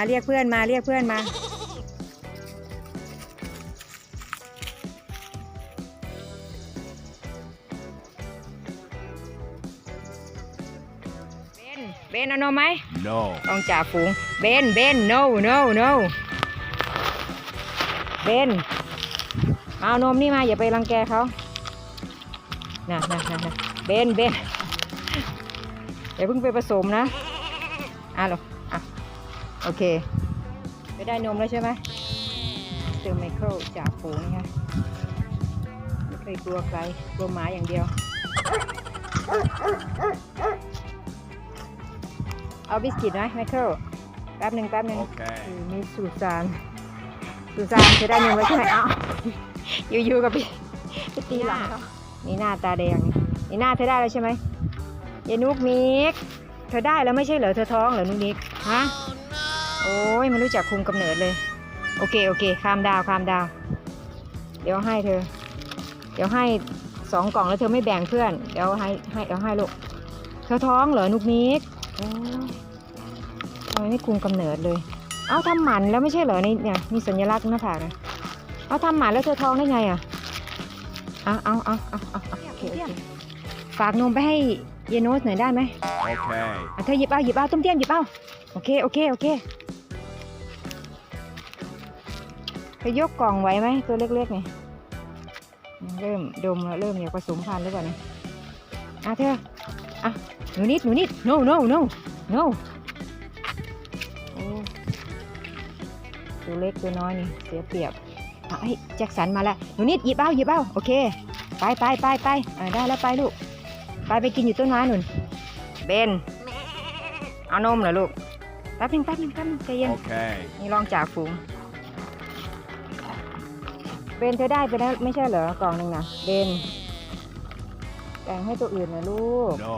มาเรียกเพื่อนมาเรียกเพื่อนมา เบน เบนเอานมไหม No. ต้องจ่าฝูง เบน เบน no no no เบน เอานมนี่มาอย่าไปรังแกเขาน่ะน่ะน่ะน่ะเบน เบนอย่าเพิ่งไปผสมนะอะหรออะ โอเค ไปได้นมแล้วใช่ไหมเจอไมเคิลจ่าฝูงนี่ค่ะไม่เคยกลัวใครกลัวหมาอย่างเดียว เอาบิสกิตไหมไมเคิลแป๊บหนึ่งแป๊บหนึ่ง Okay. คือมีสุสานสุสานจะได้หนึ่งไว้ใช่ไหมเอ้าอยู่ๆกับพี่พี่ตีหลังเขานี่หน้าตาแดง นี่หน้าเธอได้แล้วใช่ไหมยายนุกมิก เธอได้แล้วไม่ใช่เหรอ เธอท้องเหรอนุกมิก ฮะ โอ้ยไมันรู้จักคุมกำเนิดเลย โอเคโอเคคามดาวคามดาว เดี๋ยวให้เธอ เดี๋ยวให้สองกล่องแล้วเธอไม่แบ่งเพื่อน เดี๋ยวให้ให้เดี๋ยวให้ลูกเธอท้องเหรอนุกมิกโอ้ยทำไมไม่คุมกำเนิดเลย เอาทำหมันแล้วไม่ใช่เหรอนี่เนี่ยมีสัญลักษณ์หน้าผากนะเอาทำหมันแล้วเธอท้องได้ไงอะเอาเอาเอาเอาเอาโอเคฝากนมไปให้เยโนสหน่อยได้ไหม Okay. อะเธอหยิบเอาหยิบเอาต้มเตี้ยมหยิบเอาโอเคโอเคโอเค เธอยกกล่องไหวไหมตัวเล็กๆนี่เริ่มดมแล้วเริ่มอยากผสมพันธุ์หรือเปล่าเนี่ยอะเธออะหนูนิดหนูนิด no no no no โอ้ตัวเล็กตัวน้อยนี่เสียเปรียบอะไอ้ยแจ็คสันมาแล้วหนูนิดหยิบเอาหยิบเอาโอเค ไปไปไปไปอะได้แล้วไปลูก ไปไปกินอยู่ต้นไม้หนุนเบนเอานมเหรอลูกแป๊บนึงแป๊บนึงแป๊บนึงใจเย็น Okay. นี่ลองจากฝูง เบนเธอได้ไปแล้วไม่ใช่เหรอกล่องหนึ่งนะเบนแบ่งให้ตัวอื่นนะลูก No.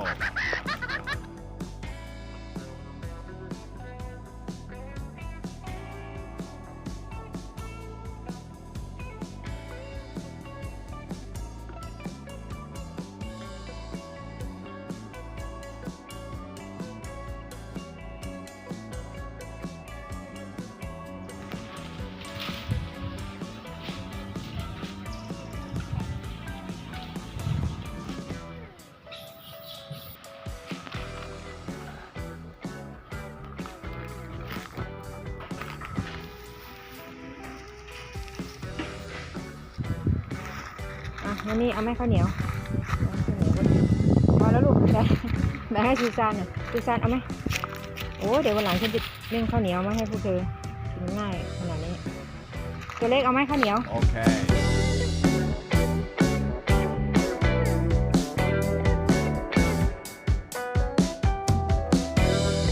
แล้วันนี่เอาไหมข้าวเหนียวพอแล้วลูกแบ่งแบ่งให้ซูซานเน่ยซูซานเอาไหมโอ้เดี๋ยววันหลังฉันจะเร่งข้าวเหนียวมาให้พวกเธอกินง่ายขนาดนี้ ตัวเล็กเอาไหมข้าวเหนียว โอเค